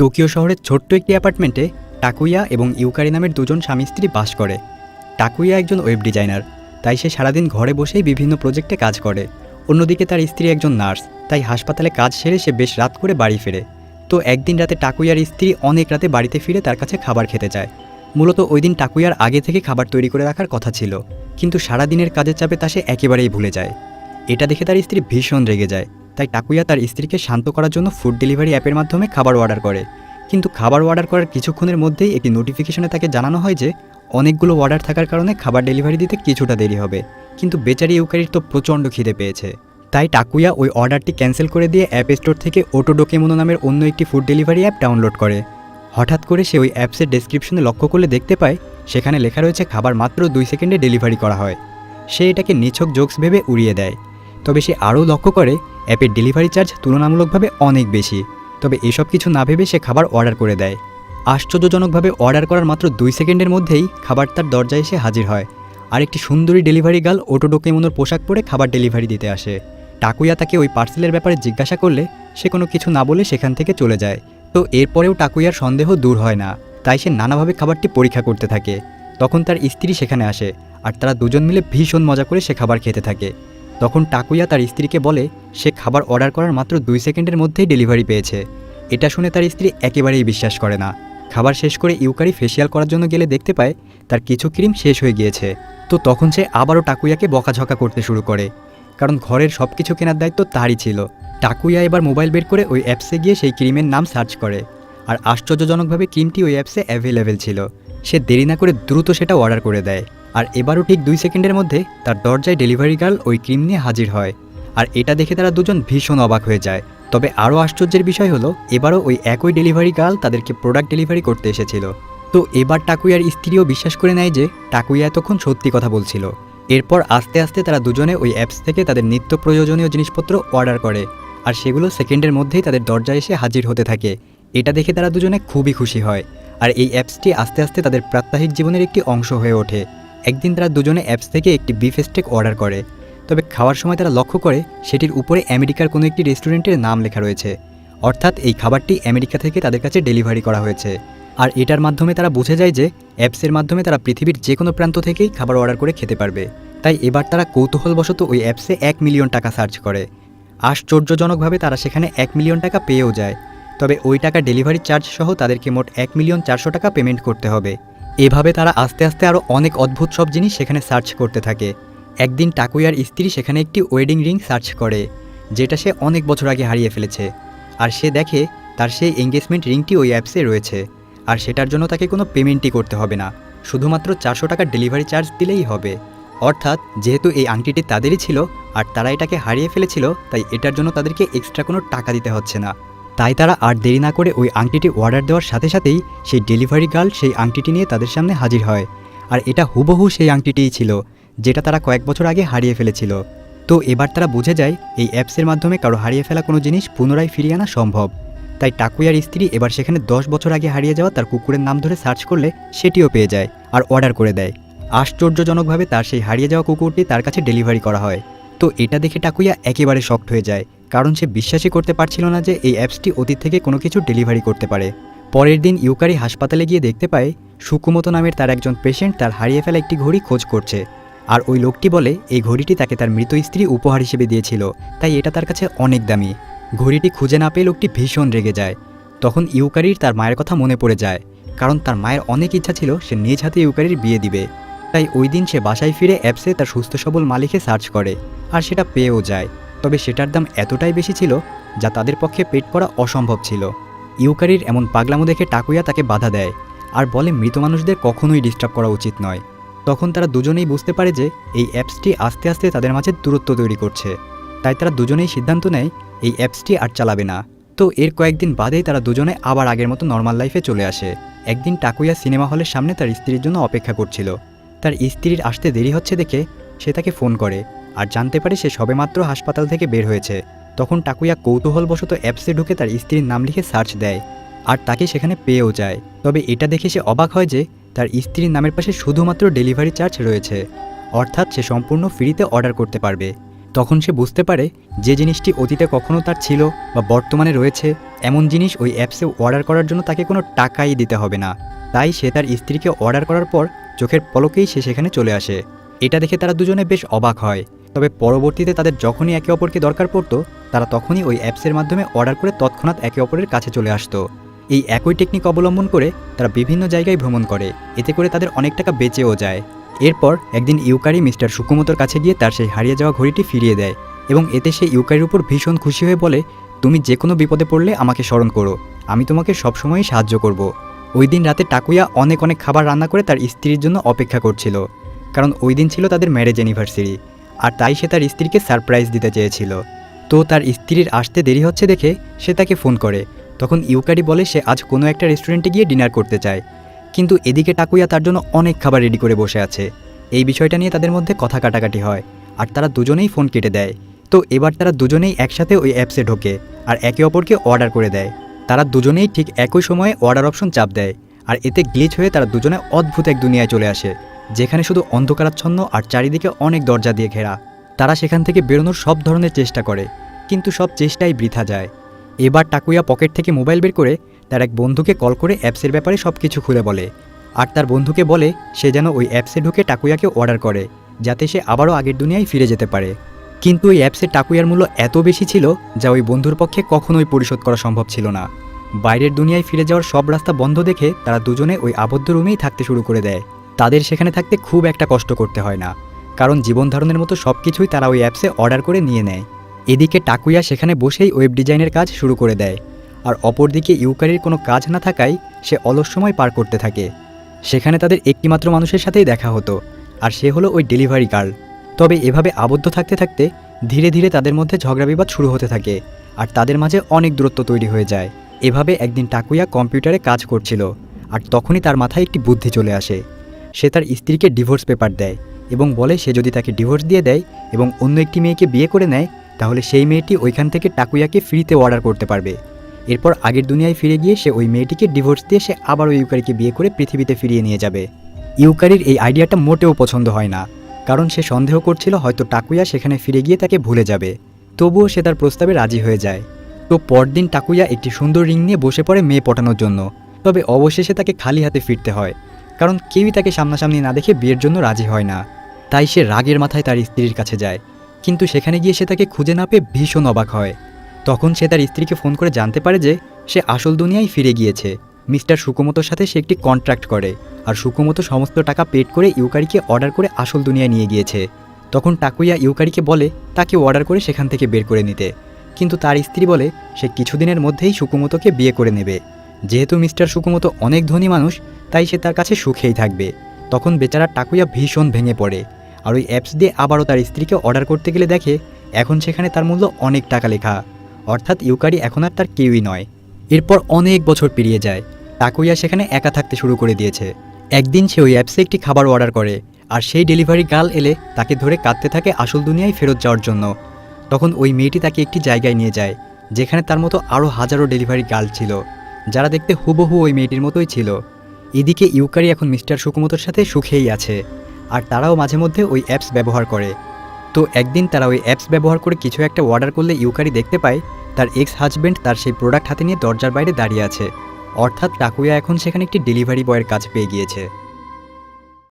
Tokyo শহরের ছোট্ট একটি অ্যাপার্টমেন্টে টাকুইয়া এবং ইউকারি নামের দুজন স্বামী স্ত্রী বাস করে। টাকুইয়া একজন ওয়েব ডিজাইনার, তাই সে সারাদিন ঘরে বসেই বিভিন্ন প্রজেক্টে কাজ করে। অন্যদিকে তার স্ত্রী একজন নার্স, তাই হাসপাতালে কাজ সেরে সে বেশ রাত করে বাড়ি ফেরে। তো একদিন রাতে টাকুইয়ার স্ত্রী অনেক রাতে বাড়িতে ফিরে তার কাছে খাবার খেতে চায়। মূলত ওই দিন টাকুইয়ার আগে থেকে খাবার তৈরি করে রাখার কথা ছিল, কিন্তু সারাদিনের কাজের চাপে তা সে একেবারেই ভুলে যায়। এটা দেখে তার স্ত্রী ভীষণ রেগে যায়। তাই টাকুইয়া তার স্ত্রীকে শান্ত করার জন্য ফুড ডেলিভারি অ্যাপের মাধ্যমে খাবার অর্ডার করে। কিন্তু খাবার অর্ডার করার কিছুক্ষণের মধ্যেই একটি নোটিফিকেশনে তাকে জানানো হয় যে, অনেকগুলো অর্ডার থাকার কারণে খাবার ডেলিভারি দিতে কিছুটা দেরি হবে। কিন্তু বেচারি ইউকারির তো প্রচণ্ড খিদে পেয়েছে। তাই টাকুইয়া ওই অর্ডারটি ক্যান্সেল করে দিয়ে অ্যাপ স্টোর থেকে অটো ডোকেমোনো নামের অন্য একটি ফুড ডেলিভারি অ্যাপ ডাউনলোড করে। হঠাৎ করে সে ওই অ্যাপসের ডেসক্রিপশনে লক্ষ্য করলে দেখতে পায়, সেখানে লেখা রয়েছে খাবার মাত্র দুই সেকেন্ডে ডেলিভারি করা হয়। সে এটাকে নিছক জোকস ভেবে উড়িয়ে দেয়। তবে সে আরও লক্ষ্য করে অ্যাপের ডেলিভারি চার্জ তুলনামূলকভাবে অনেক বেশি। তবে এসব কিছু না ভেবে সে খাবার অর্ডার করে দেয়। আশ্চর্যজনকভাবে অর্ডার করার মাত্র দুই সেকেন্ডের মধ্যেই খাবার তার দরজায় এসে হাজির হয়। আর একটি সুন্দরী ডেলিভারি গার্ল অটো ডোকেমোনোর পোশাক পরে খাবার ডেলিভারি দিতে আসে। টাকুইয়া তাকে ওই পার্সেলের ব্যাপারে জিজ্ঞাসা করলে সে কোনো কিছু না বলে সেখান থেকে চলে যায়। তো এরপরেও টাকুইয়ার সন্দেহ দূর হয় না। তাই সে নানাভাবে খাবারটি পরীক্ষা করতে থাকে। তখন তার স্ত্রী সেখানে আসে, আর তারা দুজন মিলে ভীষণ মজা করে সে খাবার খেতে থাকে। তখন টাকুইয়া তার স্ত্রীকে বলে, সে খাবার অর্ডার করার মাত্র দুই সেকেন্ডের মধ্যেই ডেলিভারি পেয়েছে এটা শুনে তার স্ত্রী একেবারেই বিশ্বাস করে না। খাবার শেষ করে ইউকারি ফেসিয়াল করার জন্য গেলে দেখতে পায়, তার কিছু ক্রিম শেষ হয়ে গিয়েছে। তো তখন সে আবারও টাকুইয়াকে বকাঝকা করতে শুরু করে। কারণ ঘরের সব কিছু কেনার দায়িত্ব তারই ছিল। টাকুইয়া এবার মোবাইল বের করে ওই অ্যাপসে গিয়ে সেই ক্রিমের নাম সার্চ করে। আর আশ্চর্যজনকভাবে ক্রিমটি ওই অ্যাপসে অ্যাভেলেবেল ছিল। সে দেরি না করে দ্রুত সেটা অর্ডার করে দেয়। আর এবারও ঠিক দুই সেকেন্ডের মধ্যে তার দরজায় ডেলিভারি গার্ল ওই ক্রিম নিয়ে হাজির হয়। আর এটা দেখে তারা দুজন ভীষণ অবাক হয়ে যায়। তবে আরও আশ্চর্যের বিষয় হলো, এবারও ওই একই ডেলিভারি গার্ল তাদেরকে প্রোডাক্ট ডেলিভারি করতে এসেছিল। তো এবার টাকুইয়ার স্ত্রীও বিশ্বাস করে নেয় যে টাকুইয়া এতক্ষণ সত্যি কথা বলছিল। এরপর আস্তে আস্তে তারা দুজনে ওই অ্যাপস থেকে তাদের নিত্য প্রয়োজনীয় জিনিসপত্র অর্ডার করে। আর সেগুলো সেকেন্ডের মধ্যেই তাদের দরজায় এসে হাজির হতে থাকে। এটা দেখে তারা দুজনে খুবই খুশি হয়। আর এই অ্যাপসটি আস্তে আস্তে তাদের প্রাত্যহিক জীবনের একটি অংশ হয়ে ওঠে। একদিন তারা দুজনে অ্যাপস থেকে একটি বিফ স্টেক অর্ডার করে। তবে খাওয়ার সময় তারা লক্ষ্য করে, সেটির উপরে আমেরিকার কোনো একটি রেস্টুরেন্টের নাম লেখা রয়েছে। অর্থাৎ এই খাবারটি আমেরিকা থেকে তাদের কাছে ডেলিভারি করা হয়েছে। আর এটার মাধ্যমে তারা বুঝে যায় যে, অ্যাপসের মাধ্যমে তারা পৃথিবীর যে কোনো প্রান্ত থেকেই খাবার অর্ডার করে খেতে পারবে। তাই এবার তারা কৌতূহলবশত ওই অ্যাপসে এক মিলিয়ন টাকা সার্চ করে। আশ্চর্যজনকভাবে তারা সেখানে এক মিলিয়ন টাকা পেয়েও যায়। তবে ওই টাকা ডেলিভারি চার্জ সহ তাদেরকে মোট এক মিলিয়ন চারশো টাকা পেমেন্ট করতে হবে। এভাবে তারা আস্তে আস্তে আরও অনেক অদ্ভুত সব জিনিস সেখানে সার্চ করতে থাকে। একদিন টাকুয়ার স্ত্রী সেখানে একটি ওয়েডিং রিং সার্চ করে, যেটা সে অনেক বছর আগে হারিয়ে ফেলেছে। আর সে দেখে তার সেই এঙ্গেজমেন্ট রিংটি ওই অ্যাপসে রয়েছে। আর সেটার জন্য তাকে কোনো পেমেন্টই করতে হবে না। শুধুমাত্র চারশো টাকার ডেলিভারি চার্জ দিলেই হবে। অর্থাৎ যেহেতু এই আংটিটি তাদেরই ছিল, আর তারা এটাকে হারিয়ে ফেলেছিল, তাই এটার জন্য তাদেরকে এক্সট্রা কোনো টাকা দিতে হচ্ছে না। তাই তারা আর দেরি না করে ওই আংটিটি অর্ডার দেওয়ার সাথে সাথেই সেই ডেলিভারি গার্ল সেই আংটিটি নিয়ে তাদের সামনে হাজির হয়। আর এটা হুবহু সেই আংটিটিই ছিল, যেটা তারা কয়েক বছর আগে হারিয়ে ফেলেছিল। তো এবার তারা বুঝে যায়, এই অ্যাপসের মাধ্যমে কারও হারিয়ে ফেলা কোনো জিনিস পুনরায় ফিরিয়ে আনা সম্ভব। তাই টাকুয়ার স্ত্রী এবার সেখানে দশ বছর আগে হারিয়ে যাওয়া তার কুকুরের নাম ধরে সার্চ করলে সেটিও পেয়ে যায় আর অর্ডার করে দেয়। আশ্চর্যজনকভাবে তার সেই হারিয়ে যাওয়া কুকুরটি তার কাছে ডেলিভারি করা হয়। তো এটা দেখে টাকুইয়া একেবারে শক্ট হয়ে যায় কারণ সে বিশ্বাসই করতে পারছিল না যে এই অ্যাপসটি অতীত থেকে কোনো কিছু ডেলিভারি করতে পারে। পরের দিন ইউকারি হাসপাতালে গিয়ে দেখতে পায়, সুকুমতো নামের তার একজন পেশেন্ট তার হারিয়ে ফেলা একটি ঘড়ি খোঁজ করছে। আর ওই লোকটি বলে, এই ঘড়িটি তাকে তার মৃত স্ত্রী উপহার হিসেবে দিয়েছিল, তাই এটা তার কাছে অনেক দামি। ঘড়িটি খুঁজে না পেয়ে লোকটি ভীষণ রেগে যায়। তখন ইউকারির তার মায়ের কথা মনে পড়ে যায়, কারণ তার মায়ের অনেক ইচ্ছা ছিল সে নিজ হাতে ইউকারির বিয়ে দিবে। তাই ওই দিন সে বাসায় ফিরে অ্যাপসে তার সুস্থ সবল মালিকে সার্চ করে, আর সেটা পেয়েও যায়। তবে সেটার দাম এতটাই বেশি ছিল যা তাদের পক্ষে পেট পড়া অসম্ভব ছিল। ইউকারির এমন পাগলামো দেখে টাকুইয়া তাকে বাধা দেয় আর বলে, মৃত মানুষদের কখনোই ডিস্টার্ব করা উচিত নয়। তখন তারা দুজনেই বুঝতে পারে যে, এই অ্যাপসটি আস্তে আস্তে তাদের মাঝে দূরত্ব তৈরি করছে। তাই তারা দুজনেই সিদ্ধান্ত নেয়, এই অ্যাপসটি আর চালাবে না। তো এর কয়েকদিন বাদেই তারা দুজনে আবার আগের মতো নর্মাল লাইফে চলে আসে। একদিন টাকুইয়া সিনেমা হলের সামনে তার স্ত্রীর জন্য অপেক্ষা করছিল। তার স্ত্রীর আসতে দেরি হচ্ছে দেখে সে তাকে ফোন করে। আর জানতে পারে সে সবেমাত্র হাসপাতাল থেকে বের হয়েছে। তখন টাকুইয়া কৌতূহলবশত অ্যাপসে ঢুকে তার স্ত্রীর নাম লিখে সার্চ দেয়, আর তাকে সেখানে পেয়েও যায়। তবে এটা দেখে সে অবাক হয় যে তার স্ত্রীর নামের পাশে শুধুমাত্র ডেলিভারি চার্জ রয়েছে, অর্থাৎ সে সম্পূর্ণ ফ্রিতে অর্ডার করতে পারবে। তখন সে বুঝতে পারে যে জিনিসটি অতীতে কখনও তার ছিল বা বর্তমানে রয়েছে, এমন জিনিস ওই অ্যাপসে অর্ডার করার জন্য তাকে কোনো টাকাই দিতে হবে না। তাই সে তার স্ত্রীকে অর্ডার করার পর চোখের পলকেই সে সেখানে চলে আসে। এটা দেখে তারা দুজনে বেশ অবাক হয়। তবে পরবর্তীতে তাদের যখনই একে অপরকে দরকার পড়তো, তারা তখনই ওই অ্যাপসের মাধ্যমে অর্ডার করে তৎক্ষণাৎ একে অপরের কাছে চলে আসতো। এই একই টেকনিক অবলম্বন করে তারা বিভিন্ন জায়গায় ভ্রমণ করে, এতে করে তাদের অনেক টাকা বেঁচেও যায়। এরপর একদিন ইউকারি মিস্টার সুকুমতোর কাছে গিয়ে তার সেই হারিয়ে যাওয়া ঘড়িটি ফিরিয়ে দেয় এবং এতে সে ইউকারির উপর ভীষণ খুশি হয়ে বলে, তুমি যে কোনো বিপদে পড়লে আমাকে স্মরণ করো, আমি তোমাকে সবসময়ই সাহায্য করব। ওই দিন রাতে টাকুয়া অনেক অনেক খাবার রান্না করে তার স্ত্রীর জন্য অপেক্ষা করছিল, কারণ ওই দিন ছিল তাদের ম্যারেজ অ্যানিভার্সারি। আর তাই সে তার স্ত্রীকে সারপ্রাইজ দিতে চেয়েছিল। তো তার স্ত্রীর আসতে দেরি হচ্ছে দেখে সে তাকে ফোন করে। তখন ইউকারি বলে সে আজ কোনো একটা রেস্টুরেন্টে গিয়ে ডিনার করতে চায়। কিন্তু এদিকে টাকুয়া তার জন্য অনেক খাবার রেডি করে বসে আছে। এই বিষয়টা নিয়ে তাদের মধ্যে কথা কাটাকাটি হয় আর তারা দুজনেই ফোন কেটে দেয়। তো এবার তারা দুজনেই একসাথে ওই অ্যাপসে ঢোকে আর একে অপরকে অর্ডার করে দেয়। তারা দুজনেই ঠিক একই সময়ে অর্ডার অপশন চাপ দেয়। আর এতে গ্লিচ হয়ে তারা দুজনে অদ্ভুত এক দুনিয়ায় চলে আসে। যেখানে শুধু অন্ধকারাচ্ছন্ন আর চারিদিকে অনেক দরজা দিয়ে ঘেরা। তারা সেখান থেকে বেরোনোর সব ধরনের চেষ্টা করে, কিন্তু সব চেষ্টাই বৃথা যায়। এবার টাকুয়া পকেট থেকে মোবাইল বের করে তার এক বন্ধুকে কল করে অ্যাপসের ব্যাপারে সব কিছু খুলে বলে। আর তার বন্ধুকে বলে সে যেন ওই অ্যাপসে ঢুকে টাকুয়াকে অর্ডার করে, যাতে সে আবারও আগের দুনিয়ায় ফিরে যেতে পারে। কিন্তু ওই অ্যাপসে টাকুয়ার মূল্য এত বেশি ছিল যা ওই বন্ধুর পক্ষে কখনোই পরিশোধ করা সম্ভব ছিল না। বাইরের দুনিয়ায় ফিরে যাওয়ার সব রাস্তা বন্ধ দেখে তারা দুজনে ওই আবদ্ধ রুমেই থাকতে শুরু করে দেয়। তাদের সেখানে থাকতে খুব একটা কষ্ট করতে হয় না। কারণ জীবন ধারণের মতো সব কিছুই তারা ওই অ্যাপসে অর্ডার করে নিয়ে নেয়। এদিকে টাকুয়া সেখানে বসেই ওয়েব ডিজাইনের কাজ শুরু করে দেয়। আর অপরদিকে ইউকারির কোনো কাজ না থাকায় সে অলস সময় পার করতে থাকে। সেখানে তাদের একটিমাত্র মানুষের সাথেই দেখা হতো, আর সে হলো ওই ডেলিভারি গার্ল। তবে এভাবে আবদ্ধ থাকতে থাকতে ধীরে ধীরে তাদের মধ্যে ঝগড়া বিবাদ শুরু হতে থাকে, আর তাদের মাঝে অনেক দূরত্ব তৈরি হয়ে যায়। এভাবে একদিন টাকুয়া কম্পিউটারে কাজ করছিল, আর তখনই তার মাথায় একটি বুদ্ধি চলে আসে। সে তার স্ত্রীকে ডিভোর্স পেপার দেয় এবং বলে সে যদি তাকে ডিভোর্স দিয়ে দেয় এবং অন্য একটি মেয়েকে বিয়ে করে নেয়, তাহলে সেই মেয়েটি ওইখান থেকে টাকুয়াকে ফ্রিতে অর্ডার করতে পারবে। এরপর আগের দুনিয়ায় ফিরে গিয়ে সে ওই মেয়েটিকে ডিভোর্স দিয়ে সে আবারও ইউকারিকে বিয়ে করে পৃথিবীতে ফিরিয়ে নিয়ে যাবে। ইউকারির এই আইডিয়াটা মোটেও পছন্দ হয় না, কারণ সে সন্দেহ করছিল হয়তো টাকুয়া সেখানে ফিরে গিয়ে তাকে ভুলে যাবে। তবুও সে তার প্রস্তাবে রাজি হয়ে যায়। তো পরদিন টাকুয়া একটি সুন্দর রিং নিয়ে বসে পড়ে মেয়ে পটানোর জন্য। তবে অবশেষে তাকে খালি হাতে ফিরতে হয়। কারণ কেউই তাকে সামনাসামনি না দেখে বিয়ের জন্য রাজি হয় না। তাই সে রাগের মাথায় তার স্ত্রীর কাছে যায়। কিন্তু সেখানে গিয়ে সে তাকে খুঁজে না পেয়ে ভীষণ অবাক হয়। তখন সে তার স্ত্রীকে ফোন করে জানতে পারে যে সে আসল দুনিয়ায় ফিরে গিয়েছে। মিস্টার সুকুমতোর সাথে সে একটি কন্ট্রাক্ট করে আর সুকুমতো সমস্ত টাকা পেড করে ইউকারিকে অর্ডার করে আসল দুনিয়ায় নিয়ে গিয়েছে। তখন টাকুইয়া ইউকারিকে বলে, তাকে অর্ডার করে সেখান থেকে বের করে নিতে। কিন্তু তার স্ত্রী বলে, সে কিছুদিনের মধ্যেই সুকুমতোকে বিয়ে করে নেবে। যেহেতু মিস্টার সুকুমতো অনেক ধনী মানুষ, তাই সে তার কাছে সুখেই থাকবে। তখন বেচারা টাকুইয়া ভীষণ ভেঙে পড়ে। আর ওই অ্যাপস দিয়ে আবারও তার স্ত্রীকে অর্ডার করতে গেলে দেখে এখন সেখানে তার মূল্য অনেক টাকা লেখা। অর্থাৎ ইউকারি এখন আর তার কেউই নয়। এরপর অনেক বছর পেরিয়ে যায়। টাকুইয়া সেখানে একা থাকতে শুরু করে দিয়েছে। একদিন সে ওই অ্যাপসে একটি খাবার অর্ডার করে, আর সেই ডেলিভারি গার্ল এলে তাকে ধরে কাঁদতে থাকে আসল দুনিয়ায় ফেরত যাওয়ার জন্য। তখন ওই মেয়েটি তাকে একটি জায়গায় নিয়ে যায়, যেখানে তার মতো আরও হাজারো ডেলিভারি গার্ল ছিল। যারা দেখতে হুবহু ওই মেয়েটির মতোই ছিল। এদিকে ইউকারি এখন মিস্টার সুকুমতোর সাথে সুখেই আছে, আর তারাও মাঝে মধ্যে ওই অ্যাপস ব্যবহার করে। তো একদিন তারা ওই অ্যাপস ব্যবহার করে কিছু একটা অর্ডার করলে ইউকারি দেখতে পায়, তার এক্স হাজব্যান্ড তার সেই প্রোডাক্ট হাতে নিয়ে দরজার বাইরে দাঁড়িয়ে আছে। অর্থাৎ টাকুয়া এখন সেখানে একটি ডেলিভারি বয়ের কাজ পেয়ে গিয়েছে।